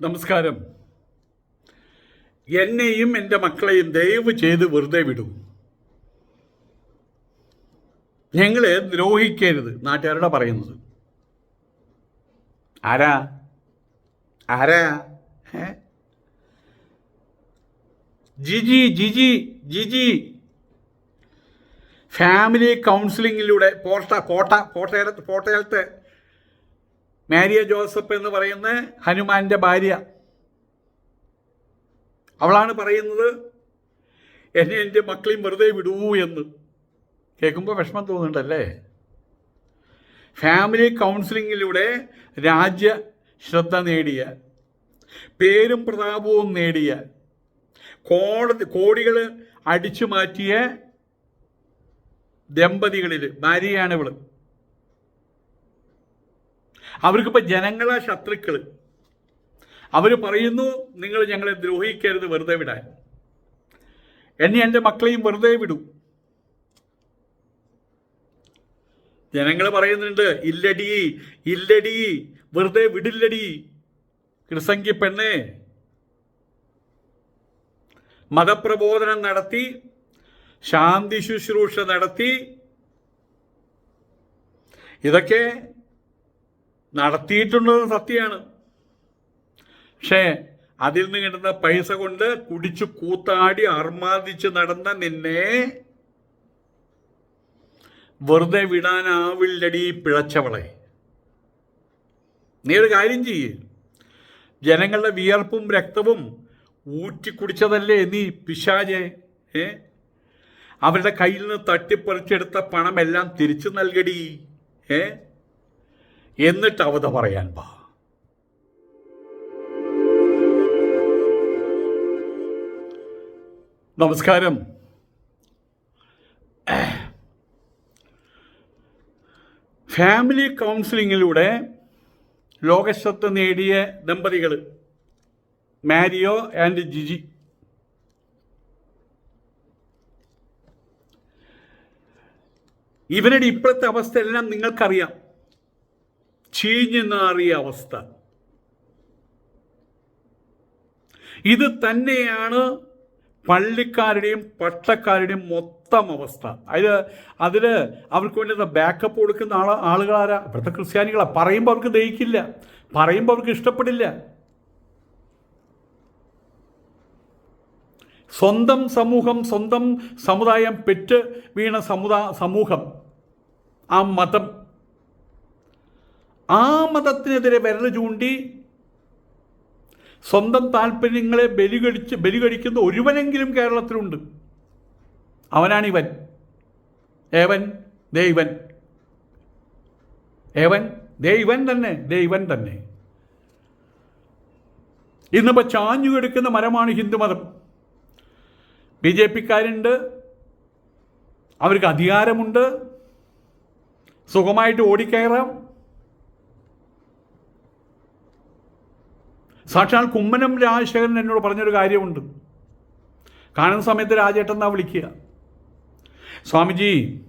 നമസ്കാരം. എന്നെയും എന്റെ മക്കളെയും ദയവ് ചെയ്ത് വെറുതെ വിടൂ. ഞങ്ങളെ ദ്രോഹിക്കരുത് നാട്ടുകാരുടെ പറയുന്നത്. ആരാ? ആരാ? ജിജി ജിജി ജിജി. ഫാമിലി കൗൺസിലിങ്ങിലൂടെ പോർട്ട കോട്ട കോട്ടയത്ത് കോട്ടയത്തെ മാരിയ ജോസഫ് എന്ന് പറയുന്ന ഹനുമാന്റെ ഭാര്യ. അവളാണ് പറയുന്നത് എന്നെ എന്റെ മക്കളെയും വെറുതെ വിടൂ എന്ന്. കേൾക്കുമ്പോൾ വിഷമം തോന്നുന്നുണ്ടല്ലേ? ഫാമിലി കൗൺസിലിങ്ങിലൂടെ രാജ്യ ശ്രദ്ധ നേടിയ പേരും പ്രതാപവും നേടിയ കോടതി കോടികൾ അടിച്ചു മാറ്റിയ ദമ്പതികളിൽ ഭാര്യയാണ് ഇവൾ. അവർക്കിപ്പോൾ ജനങ്ങളെ ശത്രുക്കൾ അവർ പറയുന്നു നിങ്ങൾ ഞങ്ങളെ ദ്രോഹിക്കരുത് വെറുതെ വിടാൻ. എന്നെ എന്റെ മക്കളെയും വെറുതെ വിടും. ജനങ്ങൾ പറയുന്നുണ്ട് ഇല്ലടി ഇല്ലടി വെറുതെ വിടില്ലടി കൃസംഗി പെണ്ണേ. മതപ്രബോധനം നടത്തി ശാന്തി ശുശ്രൂഷ നടത്തി. ഇതൊക്കെ നടത്തിയിട്ടുള്ളത് സത്യമാണ്. പക്ഷേ അതിൽ നിന്ന് കിട്ടുന്ന പൈസ കൊണ്ട് കുടിച്ചു കൂത്താടി അർമാദിച്ച് നടന്ന നിന്നെ വെറുതെ വിടാനാവില്ലടി പിഴച്ചവളെ. നീ ഒരു കാര്യം ചെയ്യേ. ജനങ്ങളുടെ വിയർപ്പും രക്തവും ഊറ്റിക്കുടിച്ചതല്ലേ നീ പിശാജെ ഏ? അവരുടെ കയ്യിൽ നിന്ന് തട്ടിപ്പറിച്ചെടുത്ത പണമെല്ലാം തിരിച്ചു നൽകടി. ഏ? എന്നിട്ട് അവത പറയാൻ പാ നമസ്കാരം. ഫാമിലി കൗൺസിലിങ്ങിലൂടെ ലോകശ്രദ്ധ നേടിയ ദമ്പതികൾ മാരിയോ ആൻഡ് ജിജി. ഇവരുടെ ഇപ്പോഴത്തെ അവസ്ഥ എല്ലാം നിങ്ങൾക്കറിയാം. ചീഞ്ഞു നാറിയ അവസ്ഥ. ഇത് തന്നെയാണ് പള്ളിക്കാരുടെയും പട്ടക്കാരുടെയും മൊത്തം അവസ്ഥ. അതിൽ അതിൽ അവർക്ക് വേണ്ടി ബാക്കപ്പ് കൊടുക്കുന്ന ആൾ ആളുകളാരാ? ഇവിടുത്തെ ക്രിസ്ത്യാനികളാണ് പറയുമ്പോൾ അവർക്ക് ദഹിക്കില്ല. പറയുമ്പോൾ അവർക്ക് ഇഷ്ടപ്പെടില്ല. സ്വന്തം സമൂഹം സ്വന്തം സമുദായം പെറ്റ് വീണ സമുദാ സമൂഹം ആ മതം ആ മതത്തിനെതിരെ വിരൽ ചൂണ്ടി സ്വന്തം താല്പര്യങ്ങളെ ബലികടിച്ച് ബലികടിക്കുന്ന ഒരുവനെങ്കിലും കേരളത്തിലുണ്ട്. അവനാണിവൻ ഏവൻ? ദൈവൻ ഏവൻ? ദൈവൻ തന്നെ. ദൈവൻ തന്നെ. ഇന്നിപ്പോൾ ചാഞ്ഞു കിടക്കുന്ന മരമാണ് ഹിന്ദുമതം ബി ജെ പിക്കാരുണ്ട്. അവർക്ക് അധികാരമുണ്ട്. സുഖമായിട്ട് ഓടിക്കയറാം. സാക്ഷാൽ കുമ്മനം രാജശേഖരൻ എന്നോട് പറഞ്ഞൊരു കാര്യമുണ്ട്. കാണുന്ന സമയത്ത് രാജേട്ടൻ എന്നാ വിളിക്കുക? സ്വാമിജി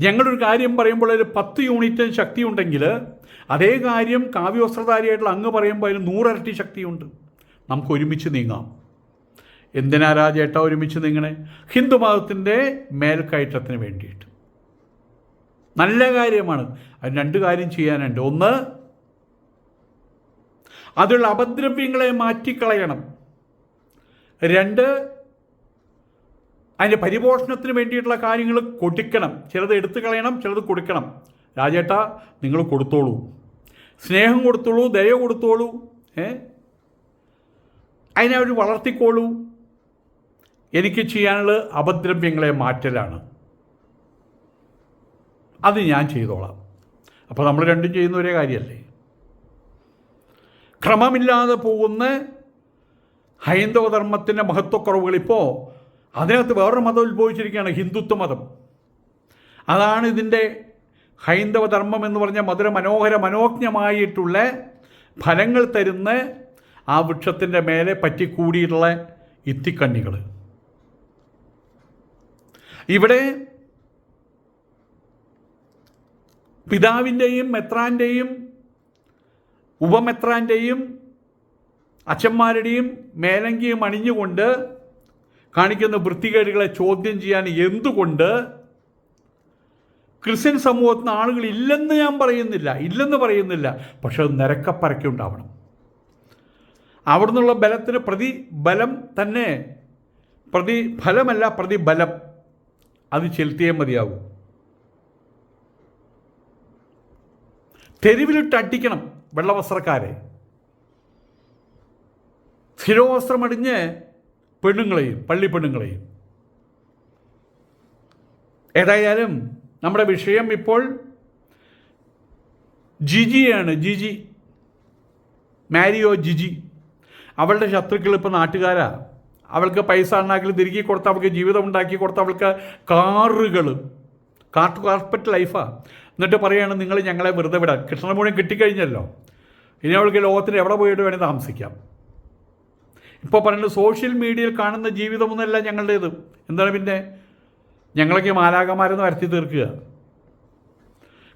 ഞങ്ങളൊരു കാര്യം പറയുമ്പോൾ ഒരു പത്ത് യൂണിറ്റ് ശക്തി ഉണ്ടെങ്കിൽ അതേ കാര്യം കാവ്യവസ്ത്രധാരിയായിട്ടുള്ള അങ്ങ് പറയുമ്പോൾ അതിന് നൂറരട്ടി ശക്തിയുണ്ട്. നമുക്ക് ഒരുമിച്ച് നീങ്ങാം. എന്തിനാ രാജേട്ട ഒരുമിച്ച് നീങ്ങണേ? ഹിന്ദുമതത്തിന്റെ മേൽക്കയറ്റത്തിന് വേണ്ടിയിട്ട്. നല്ല കാര്യമാണ്. അത് രണ്ട് കാര്യം ചെയ്യാനുണ്ട്. ഒന്ന് അതിലുള്ള അപദ്രവ്യങ്ങളെ മാറ്റിക്കളയണം. രണ്ട് അതിന്റെ പരിപോഷണത്തിന് വേണ്ടിയിട്ടുള്ള കാര്യങ്ങൾ കൊടുക്കണം. ചിലത് എടുത്തു കളയണം ചിലത് കൊടുക്കണം. രാജേട്ട നിങ്ങൾ കൊടുത്തോളൂ. സ്നേഹം കൊടുത്തോളൂ ദയ കൊടുത്തോളൂ ഏ? അതിനെ അവർ വളർത്തിക്കോളൂ. എനിക്ക് ചെയ്യാനുള്ള അപദ്രവ്യങ്ങളെ മാറ്റലാണ്. അത് ഞാൻ ചെയ്തോളാം. അപ്പോൾ നമ്മൾ രണ്ടും ചെയ്യുന്ന ഒരേ കാര്യമല്ലേ ക്രമമില്ലാതെ പോകുന്ന ഹൈന്ദവ ധർമ്മത്തിന്റെ മഹത്വക്കുറവുകൾ ഇപ്പോൾ അതിനകത്ത് വേറൊരു മതം ഉത്ഭവിച്ചിരിക്കുകയാണ് ഹിന്ദുത്വ മതം. അതാണ് ഇതിന്റെ ഹൈന്ദവ ധർമ്മം എന്ന് പറഞ്ഞ മധുര മനോഹര മനോജ്ഞമായിട്ടുള്ള ഫലങ്ങൾ തരുന്ന ആ വൃക്ഷത്തിന്റെ മേലെ പറ്റിക്കൂടിയിട്ടുള്ള ഇത്തിക്കണ്ണികൾ. ഇവിടെ പിതാവിന്റെയും മെത്രാന്റെയും ഉപമെത്രാന്റെയും അച്ഛന്മാരുടെയും മേലങ്കിയും അണിഞ്ഞുകൊണ്ട് കാണിക്കുന്ന വൃത്തികേടുകളെ ചോദ്യം ചെയ്യാൻ എന്തുകൊണ്ട് ക്രിസ്ത്യൻ സമൂഹത്തിന് ആളുകൾ ഇല്ലെന്ന് ഞാൻ പറയുന്നില്ല ഇല്ലെന്ന് പറയുന്നില്ല. പക്ഷെ അത് നിരക്കപ്പരക്കെ ഉണ്ടാവണം. അവിടുന്നുള്ള ബലത്തിന് പ്രതിബലം തന്നെ പ്രതിഫലമല്ല പ്രതിബലം. അത് ചെലുത്തിയേ മതിയാകും തെരുവിലിട്ട് അടിക്കണം. വെള്ളവസ്ത്രക്കാരെ. ശിരോവസ്ത്രമടിഞ്ഞ് പെണ്ണുങ്ങളെയും പള്ളി പെണ്ണുങ്ങളെയും. ഏതായാലും നമ്മുടെ വിഷയം ഇപ്പോൾ ജിജിയാണ് ജിജി മാരിയോ ജിജി. അവളുടെ ശത്രുക്കൾ ഇപ്പോൾ നാട്ടുകാരാ. അവൾക്ക് പൈസ ഉണ്ടാക്കി തിരികെ കൊടുത്ത് അവൾക്ക് ജീവിതം ഉണ്ടാക്കി കൊടുത്ത് അവൾക്ക് കാറുകൾ കാർപ്പറ്റ് ലൈഫാ എന്നിട്ട് പറയുകയാണ് നിങ്ങൾ ഞങ്ങളെ വെറുതെ വിടാൻ കൃഷ്ണമൂഴം കിട്ടിക്കഴിഞ്ഞല്ലോ. ഇനി അവൾക്ക് ലോകത്തിന് എവിടെ പോയിട്ട് വേണേൽ താമസിക്കാം. ഇപ്പോൾ പറയുന്നത് സോഷ്യൽ മീഡിയയിൽ കാണുന്ന ജീവിതമൊന്നുമല്ല ഞങ്ങളുടേത്. എന്താണ് പിന്നെ? ഞങ്ങളൊക്കെ മാലാകമാരെന്ന് വരുത്തി തീർക്കുക.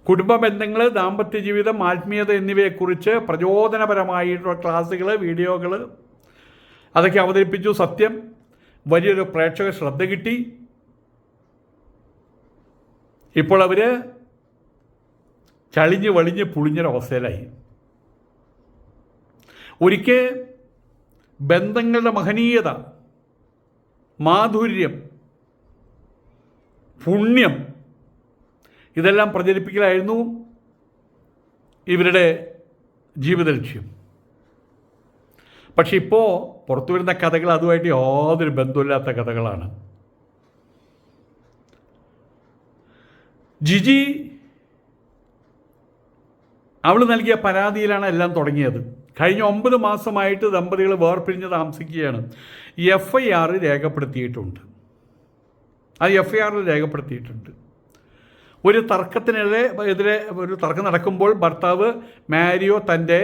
കുടുംബ ബന്ധങ്ങൾ ദാമ്പത്യ ജീവിതം ആത്മീയത എന്നിവയെക്കുറിച്ച് പ്രചോദനപരമായിട്ടുള്ള ക്ലാസ്സുകൾ വീഡിയോകൾ അതൊക്കെ അവതരിപ്പിച്ചു. സത്യം വലിയൊരു പ്രേക്ഷക ശ്രദ്ധ കിട്ടി. ഇപ്പോൾ അവർ ചളിഞ്ഞ് വളിഞ്ഞ് പുളിഞ്ഞൊരവസ്ഥയിലായി ഒരിക്കൽ ബന്ധങ്ങളുടെ മഹനീയത മാധുര്യം പുണ്യം ഇതെല്ലാം പ്രചരിപ്പിക്കലായിരുന്നു ഇവരുടെ ജീവിത ലക്ഷ്യം പക്ഷെ ഇപ്പോൾ പുറത്തു വരുന്ന കഥകൾ അതുമായിട്ട് യാതൊരു ബന്ധമില്ലാത്ത കഥകളാണ്. ജിജി അവൾ നൽകിയ പരാതിയിലാണ് എല്ലാം തുടങ്ങിയത്. കഴിഞ്ഞ ഒമ്പത് മാസമായിട്ട് ദമ്പതികൾ വേർപിരിഞ്ഞ് താമസിക്കുകയാണ്. എഫ് ഐ ആർ രേഖപ്പെടുത്തിയിട്ടുണ്ട്. അത് എഫ് ഐ ആറിൽ രേഖപ്പെടുത്തിയിട്ടുണ്ട്. ഒരു തർക്കത്തിനെതിരെ എതിരെ ഒരു തർക്കം നടക്കുമ്പോൾ ഭർത്താവ് മാരിയോ തന്റെ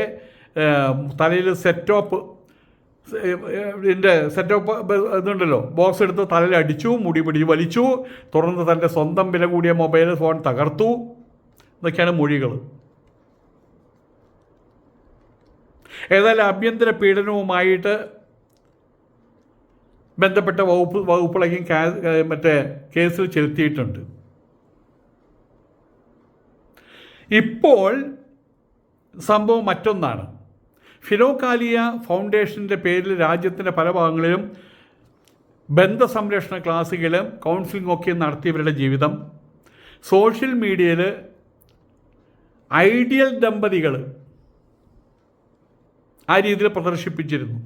തലയിൽ സെറ്റോപ്പ് ഇതിന്റെ സെറ്റോപ്പ് ഇതുണ്ടല്ലോ ബോക്സ് എടുത്ത് തലയിൽ അടിച്ചു മുടി പിടി വലിച്ചു തുടർന്ന് തന്റെ സ്വന്തം വില കൂടിയ മൊബൈൽ ഫോൺ തകർത്തു. ഇതൊക്കെയാണ് മൊഴികൾ. ഏതായാലും ആഭ്യന്തര പീഡനവുമായിട്ട് ബന്ധപ്പെട്ട വകുപ്പ് വകുപ്പുകളെയും മറ്റേ കേസിൽ ചെലുത്തിയിട്ടുണ്ട്. ഇപ്പോൾ സംഭവം മറ്റൊന്നാണ്. ഫിനോകാലിയ ഫൗണ്ടേഷന്റെ പേരിൽ രാജ്യത്തിന്റെ പല ഭാഗങ്ങളിലും ബന്ധസംരക്ഷണ ക്ലാസ്സുകളും കൗൺസിലിംഗ് ഒക്കെ നടത്തിയവരുടെ ജീവിതം. സോഷ്യൽ മീഡിയയിൽ ഐഡിയൽ ദമ്പതികൾ ആ രീതിയിൽ പ്രദർശിപ്പിച്ചിരുന്നു.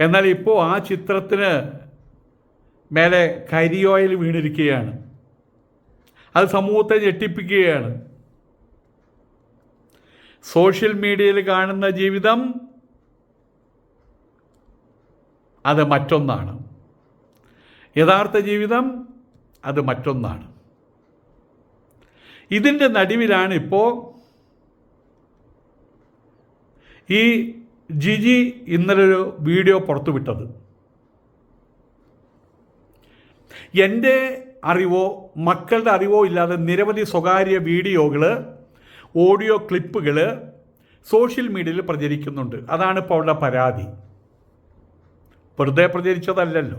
എന്നാൽ ഇപ്പോൾ ആ ചിത്രത്തിന് മേലെ കരിയോയിൽ വീണിരിക്കുകയാണ്. അത് സമൂഹത്തെ ഞെട്ടിപ്പിക്കുകയാണ്. സോഷ്യൽ മീഡിയയിൽ കാണുന്ന ജീവിതം അത് മറ്റൊന്നാണ്. യഥാർത്ഥ ജീവിതം അത് മറ്റൊന്നാണ്. ഇതിന്റെ നടുവിലാണ് ഇപ്പോൾ ഈ ജിജി ഇന്നലൊരു വീഡിയോ പുറത്തുവിട്ടത്. എന്റെ അറിവോ മക്കളുടെ അറിവോ ഇല്ലാതെ നിരവധി സ്വകാര്യ വീഡിയോകൾ ഓഡിയോ ക്ലിപ്പുകൾ സോഷ്യൽ മീഡിയയിൽ പ്രചരിക്കുന്നുണ്ട്. അതാണ് ഇപ്പോൾ അവളുടെ പരാതി. വെറുതെ പ്രചരിച്ചതല്ലല്ലോ.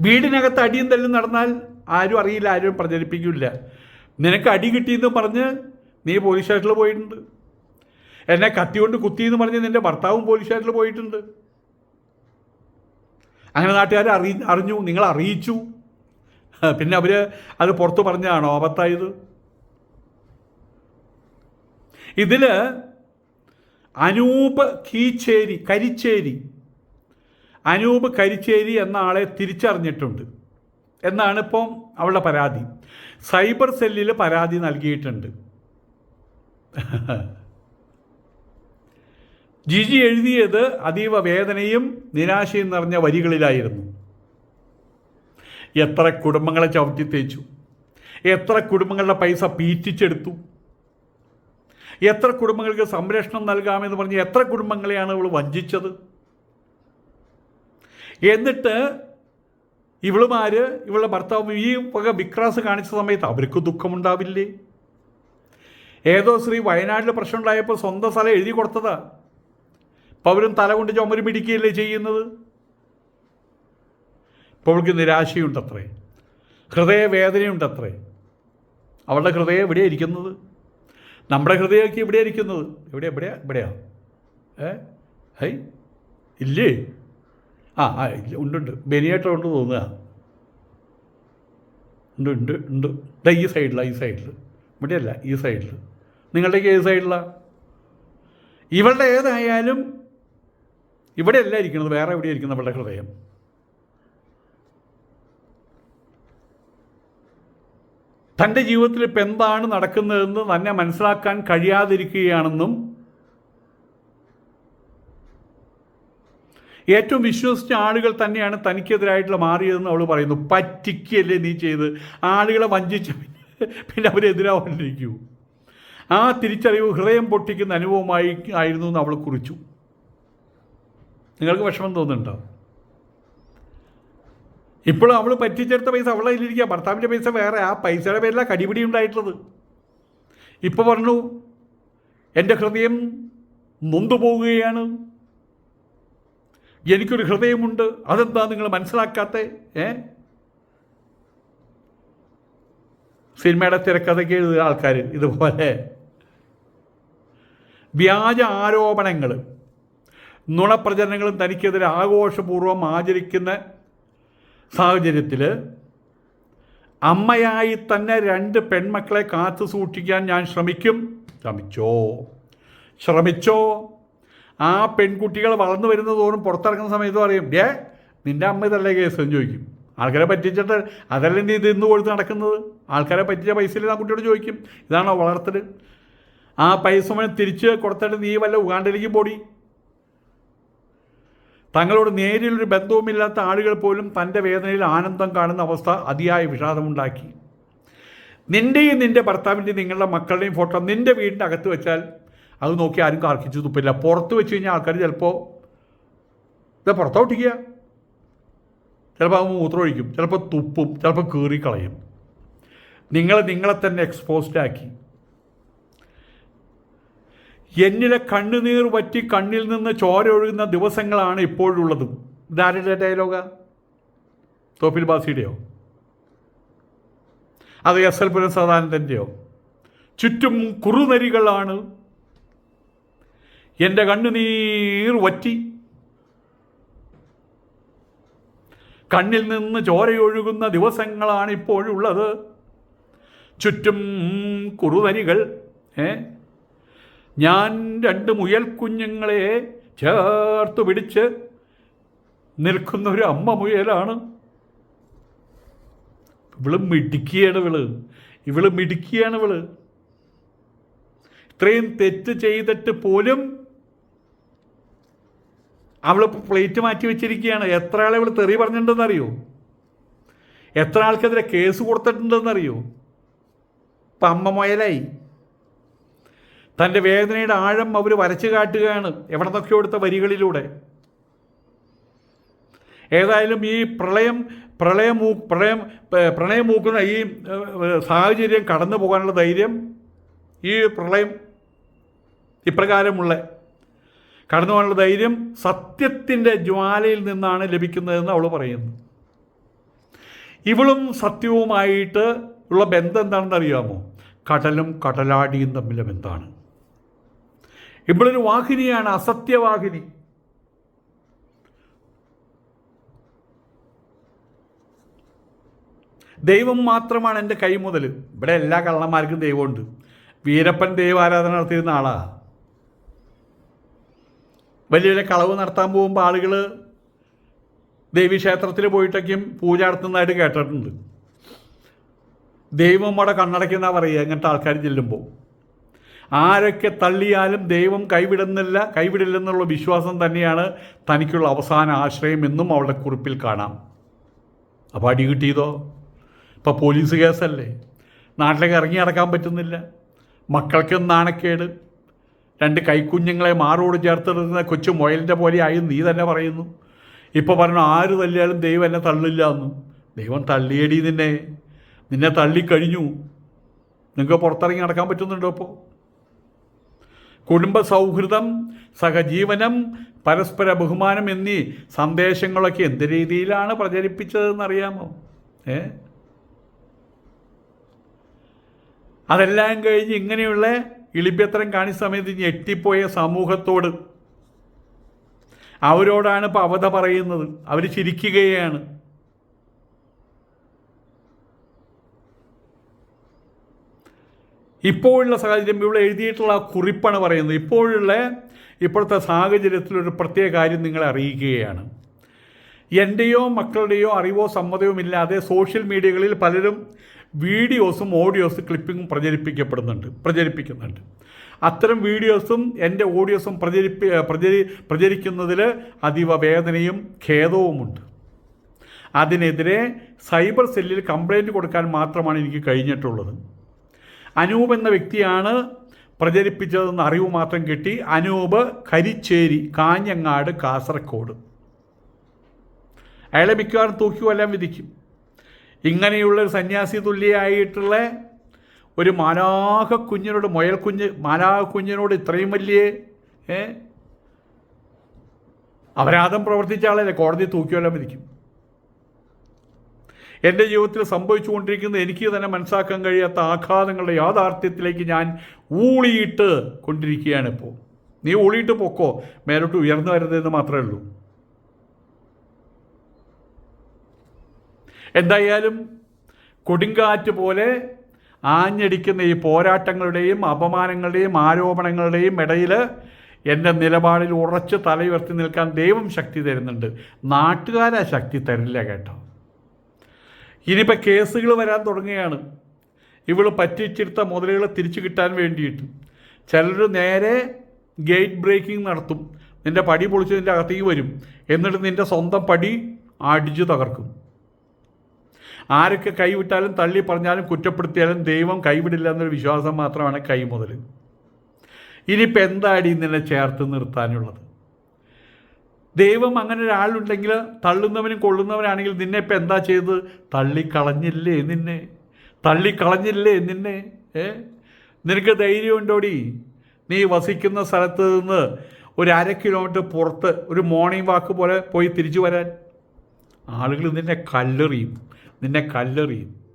വീടിനകത്ത് അടിയും തല്ലും നടന്നാൽ ആരും അറിയില്ല ആരും പ്രചരിപ്പിക്കില്ല. നിനക്ക് അടി കിട്ടിയെന്ന് പറഞ്ഞ് നീ പോലീസ് സ്റ്റേഷനിൽ പോയിട്ടുണ്ട്. എന്നെ കത്തി കൊണ്ട് കുത്തിയെന്ന് പറഞ്ഞ് നിന്റെ ഭർത്താവും പോലീസ് സ്റ്റേഷനിൽ പോയിട്ടുണ്ട്. അങ്ങനെ നാട്ടുകാർ അറി അറിഞ്ഞു നിങ്ങൾ അറിയിച്ചു. പിന്നെ അവർ അത് പുറത്ത് പറഞ്ഞാണോ ആപത്തായത് ഇതിൽ അനൂപ് കീച്ചേരി കരിച്ചേരി അനൂപ് കരിച്ചേരി എന്ന ആളെ തിരിച്ചറിഞ്ഞിട്ടുണ്ട്. എന്നാണ് ഇപ്പോൾ അവളുടെ പരാതി. സൈബർ സെല്ലിൽ പരാതി നൽകിയിട്ടുണ്ട്. ജിജി എഴുതിയത് അതീവ വേദനയും നിരാശയും നിറഞ്ഞ വരികളിലായിരുന്നു. എത്ര കുടുംബങ്ങളെ ചവിട്ടി തേച്ചു. എത്ര കുടുംബങ്ങളുടെ പൈസ പീറ്റിച്ചെടുത്തു. എത്ര കുടുംബങ്ങൾക്ക് സംരക്ഷണം നൽകാമെന്ന് പറഞ്ഞ് എത്ര കുടുംബങ്ങളെയാണ് അവൾ വഞ്ചിച്ചത്. എന്നിട്ട് ഇവളുമാര് ഇവളുടെ ഭർത്താവ് ഈ വക വിക്രാസ് കാണിച്ച സമയത്ത് അവർക്ക് ദുഃഖമുണ്ടാവില്ലേ? ഏതോ ശ്രീ വയനാട്ടിൽ പ്രശ്നം ഉണ്ടായപ്പോൾ സ്വന്തം സ്ഥലം എഴുതി കൊടുത്തതാ. അപ്പോൾ തല കൊണ്ട് ചുമര് പിടിക്കുകയല്ലേ ചെയ്യുന്നത്? ഇപ്പോൾ അവൾക്ക് നിരാശയുണ്ടത്രേ. ഹൃദയവേദനയുണ്ടത്രേ. അവളുടെ ഹൃദയം എവിടെയാണ് ഇരിക്കുന്നത്? നമ്മുടെ ഹൃദയമൊക്കെ എവിടെയാണ് ഇരിക്കുന്നത്? എവിടെ എവിടെയാ ഇവിടെയാ ഏ? ഹൈ ഇല്ലേ? ആ ആ ഇല്ല ഉണ്ട് ഉണ്ട് ബെനിയേട്ടർ ഉണ്ട് തോന്നുക. ഉണ്ട് ഉണ്ട് ഉണ്ട്. ഇതാ ഈ സൈഡിലാണ് ഈ സൈഡിൽ ഇവിടെയല്ല ഈ സൈഡിൽ നിങ്ങളുടെയൊക്കെ ഏത് സൈഡിലാണ് ഇവളുടെ ഏതായാലും ഇവിടെയല്ല ഇരിക്കുന്നത്. വേറെ എവിടെ ഇരിക്കുന്നത് അവളുടെ ഹൃദയം? തന്റെ ജീവിതത്തിൽ ഇപ്പം എന്താണ് നടക്കുന്നതെന്ന് തന്നെ മനസ്സിലാക്കാൻ കഴിയാതിരിക്കുകയാണെന്നും ഏറ്റവും വിശ്വസിച്ച ആളുകൾ തന്നെയാണ് തനിക്കെതിരായിട്ടുള്ള മാറിയതെന്ന് അവൾ പറയുന്നു. പറ്റിക്കല്ലേ നീ ചെയ്ത് ആളുകളെ വഞ്ചിച്ച പിന്നെ അവരെതിരാവാണ്ടിരിക്കൂ ആ തിരിച്ചറിവ് ഹൃദയം പൊട്ടിക്കുന്ന അനുഭവമായി ആയിരുന്നു എന്ന് അവൾ കുറിച്ചു. നിങ്ങൾക്ക് വിഷമം തോന്നുന്നുണ്ടോ? ഇപ്പോഴും അവൾ പറ്റിച്ചെടുത്ത പൈസ അവളെ കയ്യിലിരിക്കുക ഭർത്താവിന്റെ പൈസ വേറെ. ആ പൈസയുടെ പേരിലാണ് കടിപിടി ഉണ്ടായിട്ടുള്ളത്. ഇപ്പോൾ പറഞ്ഞു എന്റെ ഹൃദയം നൊന്തു പോവുകയാണ് എനിക്കൊരു ഹൃദയമുണ്ട്. അതെന്താ നിങ്ങൾ മനസ്സിലാക്കാത്ത? ഏ? സിനിമയുടെ തിരക്കഥയ്ക്ക് എഴുതുക ആൾക്കാർ ഇതുപോലെ. വ്യാജ ആരോപണങ്ങൾ. നുണപ്രചരണങ്ങളും തനിക്കെതിരെ ആഘോഷപൂർവം ആചരിക്കുന്ന സാഹചര്യത്തിൽ അമ്മയായി തന്നെ രണ്ട് പെൺമക്കളെ കാത്തു സൂക്ഷിക്കാൻ ഞാൻ ശ്രമിക്കും. ശ്രമിച്ചോ? ശ്രമിച്ചോ? ആ പെൺകുട്ടികൾ വളർന്നു വരുന്ന തോറും പുറത്തിറങ്ങുന്ന സമയത്ത് പറയും ഏ നിന്റെ അമ്മ ഇതല്ലേ കേസ്? എന്ന് ചോദിക്കും. ആൾക്കാരെ പറ്റിച്ചിട്ട് അതല്ലേ നീ ഇത് ഇന്ന് കൊടുത്ത് നടക്കുന്നത്? ആൾക്കാരെ പറ്റിച്ച പൈസയിൽ ആ കുട്ടിയോട് ചോദിക്കും ഇതാണോ വളർത്തൽ ആ പൈസ മുഴുവൻ തിരിച്ച് കൊടുത്തിട്ട് നീ വല്ല ഉഗാണ്ടിലേക്ക് പോടി. തങ്ങളോട് നേരിലൊരു ബന്ധവുമില്ലാത്ത ആളുകൾ പോലും തന്റെ വേദനയിൽ ആനന്ദം കാണുന്ന അവസ്ഥ അതിയായ വിഷാദമുണ്ടാക്കി. നിന്റെയും നിന്റെ ഭർത്താവിന്റെയും നിങ്ങളുടെ മക്കളുടെയും ഫോട്ടോ നിന്റെ വീടിന്റെ അകത്ത് വെച്ചാൽ അത് നോക്കി ആരും കാർക്കിച്ചു തുപ്പില്ല. പുറത്ത് വെച്ച് കഴിഞ്ഞാൽ ആൾക്കാർ ചിലപ്പോൾ ഇത് പുറത്തോട്ടിക്കുക. ചിലപ്പോൾ അത് മൂത്രമൊഴിക്കും. ചിലപ്പോൾ തുപ്പും. ചിലപ്പോൾ കീറിക്കളയും. നിങ്ങൾ നിങ്ങളെ തന്നെ എക്സ്പോസ്ഡ് ആക്കി. എന്നിലെ കണ്ണുനീർ വറ്റി കണ്ണിൽ നിന്ന് ചോര ഒഴുകുന്ന ദിവസങ്ങളാണ് ഇപ്പോഴുള്ളത്. ഇതാരുടെ ഡയലോഗ തോപ്പിൽ ബാസിയുടെയോ? അത് എസ് എൽ പുരം സദാനന്ദന്റെയോ ചുറ്റും കുറുനരികളാണ് എന്റെ കണ്ണുനീർ വറ്റി. കണ്ണിൽ നിന്ന് ചോരയൊഴുകുന്ന ദിവസങ്ങളാണ് ഇപ്പോഴുള്ളത്. ചുറ്റും കുറുനരികൾ ഏ? ഞാൻ രണ്ട് മുയൽ കുഞ്ഞുങ്ങളെ ചേർത്ത് പിടിച്ച് നിൽക്കുന്ന ഒരു അമ്മ മുയലാണ്. ഇവൾ മിടുക്കിയാണ് ഇവൾ. ഇവൾ മിടുക്കിയാണ് ഇവൾ. ഇത്രയും തെറ്റ് ചെയ്തിട്ട് പോലും അവൾ പ്ലേറ്റ് മാറ്റി വെച്ചിരിക്കുകയാണ്. എത്ര ആളെ അവൾ തെറി പറഞ്ഞിട്ടുണ്ടെന്നറിയോ? എത്ര ആൾക്കെതിരെ കേസ് കൊടുത്തിട്ടുണ്ടെന്ന് അറിയോ ഇപ്പം അമ്മ മുയലായി. തന്റെ വേദനയുടെ ആഴം അവർ വരച്ചു കാട്ടുകയാണ് എവിടെ നിന്നൊക്കെ എടുത്ത വരികളിലൂടെ. ഏതായാലും ഈ പ്രളയം പ്രളയം മൂ പ്രളയം പ- പ്രണയം മൂക്കുന്ന ഈ സാഹചര്യം കടന്നു പോകാനുള്ള ധൈര്യം ഈ പ്രളയം ഇപ്രകാരമുള്ള കടന്നു പോകാനുള്ള ധൈര്യം സത്യത്തിന്റെ ജ്വാലയിൽ നിന്നാണ് ലഭിക്കുന്നതെന്ന് അവൾ പറയുന്നു. ഇവളും സത്യവുമായിട്ട് ഉള്ള ബന്ധം എന്താണെന്ന് അറിയാമോ? കടലും കടലാടിയും തമ്മിലെ ബന്ധമാണ്. ഇവളൊരു വാഹിനിയാണ് അസത്യവാഹിനി. ദൈവം മാത്രമാണ് എന്റെ കൈമുതൽ ഇവിടെ എല്ലാ കള്ളന്മാർക്കും ദൈവമുണ്ട്. വീരപ്പൻ ദൈവാരാധന നടത്തിയിരുന്ന ആളാ. വലിയ വലിയ കളവ് നടത്താൻ പോകുമ്പോൾ ആളുകൾ ദേവീക്ഷേത്രത്തിൽ പോയിട്ടൊക്കെയും പൂജ നടത്തുന്നതായിട്ട് കേട്ടിട്ടുണ്ട്. ദൈവം അവിടെ കണ്ണടയ്ക്കുന്ന പറയുക ഇങ്ങനത്തെ ആൾക്കാർ ചെല്ലുമ്പോൾ ആരൊക്കെ തള്ളിയാലും ദൈവം കൈവിടുന്നില്ല കൈവിടില്ലെന്നുള്ള വിശ്വാസം തന്നെയാണ് തനിക്കുള്ള അവസാന ആശ്രയം എന്നും അവളുടെ കുറിപ്പിൽ കാണാം. അപ്പോൾ അടി കിട്ടിയതോ? ഇപ്പോൾ പോലീസ് കേസല്ലേ? നാട്ടിലേക്ക് ഇറങ്ങി നടക്കാൻ പറ്റുന്നില്ല. മക്കൾക്ക് നാണക്കേട്. രണ്ട് കൈക്കുഞ്ഞുങ്ങളെ മാറോട് ചേർത്തിടുന്ന കൊച്ചു മുയലിന്റെ പോലെ ആയി നീ തന്നെ പറയുന്നു. ഇപ്പോൾ പറഞ്ഞു ആര് തല്ലിയാലും ദൈവം എന്നെ തള്ളില്ല എന്നും. ദൈവം തള്ളിയടി നിന്നെ. നിന്നെ തള്ളിക്കഴിഞ്ഞു നിങ്ങൾക്ക് പുറത്തിറങ്ങി നടക്കാൻ പറ്റുന്നുണ്ടോ ഇപ്പോൾ കുടുംബ സൗഹൃദം സഹജീവനം പരസ്പര ബഹുമാനം എന്നീ സന്ദേശങ്ങളൊക്കെ എന്ത് രീതിയിലാണ് പ്രചരിപ്പിച്ചതെന്നറിയാമോ? ഏ? അതെല്ലാം കഴിഞ്ഞ് ഇങ്ങനെയുള്ള ഇളിഭ്യത്തരം കാണിച്ച സമയത്ത് ഞെട്ടിപ്പോയ സമൂഹത്തോട് അവരോടാണ് ഇപ്പോൾ പറയുന്നത്. അവർ ചിരിക്കുകയാണ്. ഇപ്പോഴുള്ള സാഹചര്യം ഇവിടെ എഴുതിയിട്ടുള്ള ആ കുറിപ്പാണ് പറയുന്നത്. ഇപ്പോഴുള്ള ഇപ്പോഴത്തെ സാഹചര്യത്തിൽ ഒരു പ്രത്യേക കാര്യം നിങ്ങളെ അറിയിക്കുകയാണ്. എന്റെയോ മക്കളുടെയോ അറിവോ സമ്മതവും ഇല്ലാതെ സോഷ്യൽ മീഡിയകളിൽ പലരും വീഡിയോസും ഓഡിയോസും ക്ലിപ്പിങ്ങും പ്രചരിപ്പിക്കപ്പെടുന്നുണ്ട് പ്രചരിപ്പിക്കുന്നുണ്ട്. അത്തരം വീഡിയോസും എന്റെ ഓഡിയോസും പ്രചരിപ്പി പ്രചരി പ്രചരിക്കുന്നതിൽ അതീവ വേദനയും ഖേദവുമുണ്ട്. അതിനെതിരെ സൈബർ സെല്ലിൽ കംപ്ലൈന്റ് കൊടുക്കാൻ മാത്രമാണ് എനിക്ക് കഴിഞ്ഞിട്ടുള്ളത്. അനൂപ് എന്ന വ്യക്തിയാണ് പ്രചരിപ്പിച്ചതെന്ന് അറിവ് മാത്രം കിട്ടി. അനൂപ് കരിച്ചേരി കാഞ്ഞങ്ങാട് കാസർഗോഡ്. അയാളെ മിക്കവാറും തൂക്കിക്കൊല്ലാൻ വിധിക്കും. ഇങ്ങനെയുള്ള ഒരു സന്യാസി തുല്യായിട്ടുള്ള ഒരു മാലാഹ കുഞ്ഞിനോട് മുയൽ കുഞ്ഞ് മാലാഹ കുഞ്ഞിനോട് ഇത്രയും വലിയ അപരാധം പ്രവർത്തിച്ച ആളല്ലേ? കോടതി തൂക്കിക്കൊല്ലാൻ വിധിക്കും. എന്റെ ജീവിതത്തിൽ സംഭവിച്ചുകൊണ്ടിരിക്കുന്ന എനിക്ക് തന്നെ മനസ്സാക്കാൻ കഴിയാത്ത ആഘാതങ്ങളുടെ യാഥാർത്ഥ്യത്തിലേക്ക് ഞാൻ ഊളിയിട്ട് കൊണ്ടിരിക്കുകയാണ് ഇപ്പോൾ. നീ ഊളിയിട്ട് പൊക്കോ. മേലോട്ട് ഉയർന്നു വരുന്നതെന്ന് മാത്രമേ ഉള്ളൂ. എന്തായാലും കൊടുങ്കാറ്റ് പോലെ ആഞ്ഞടിക്കുന്ന ഈ പോരാട്ടങ്ങളുടെയും അപമാനങ്ങളുടെയും ആരോപണങ്ങളുടെയും ഇടയിൽ എന്റെ നിലപാടിൽ ഉറച്ച് തലയുയർത്തി നിൽക്കാൻ ദൈവം ശക്തി തരുന്നുണ്ട്. നാട്ടുകാരാ ശക്തി തരില്ല കേട്ടോ. ഇനിയിപ്പോൾ കേസുകൾ വരാൻ തുടങ്ങുകയാണ്. ഇവൾ പറ്റിച്ചെടുത്ത മുതലുകൾ തിരിച്ചു കിട്ടാൻ വേണ്ടിയിട്ട്. ചിലർ നേരെ ഗേറ്റ് ബ്രേക്കിംഗ് നടത്തും. നിന്റെ പടി പൊളിച്ച് നിന്റെ അകത്തേക്ക് വരും. എന്നിട്ട് നിന്റെ സ്വന്തം പടി അടിച്ചു തകർക്കും. ആരൊക്കെ കൈവിട്ടാലും തള്ളി പറഞ്ഞാലും കുറ്റപ്പെടുത്തിയാലും ദൈവം കൈവിടില്ല എന്നൊരു വിശ്വാസം മാത്രമാണ് കൈ കൈമുതൽ ഇനിയിപ്പോൾ എന്താടി നിന്നെ ചേർത്ത് നിർത്താനുള്ളത്? ദൈവം അങ്ങനെ ഒരാളുണ്ടെങ്കിൽ തള്ളുന്നവനും കൊള്ളുന്നവനാണെങ്കിൽ നിന്നെ ഇപ്പം എന്താ ചെയ്ത് തള്ളിക്കളഞ്ഞില്ലേ നിന്നെ? തള്ളിക്കളഞ്ഞില്ലേ നിന്നെ? ഏ? നിനക്ക് ധൈര്യമുണ്ടോടി? നീ വസിക്കുന്ന സ്ഥലത്ത് നിന്ന് ഒരു അര കിലോമീറ്റർ പുറത്ത് ഒരു മോർണിംഗ് വാക്ക് പോലെ പോയി തിരിച്ചു വരാൻ. ആളുകൾ നിന്നെ കല്ലെറിയും. നിന്നെ കല്ലെറിയും.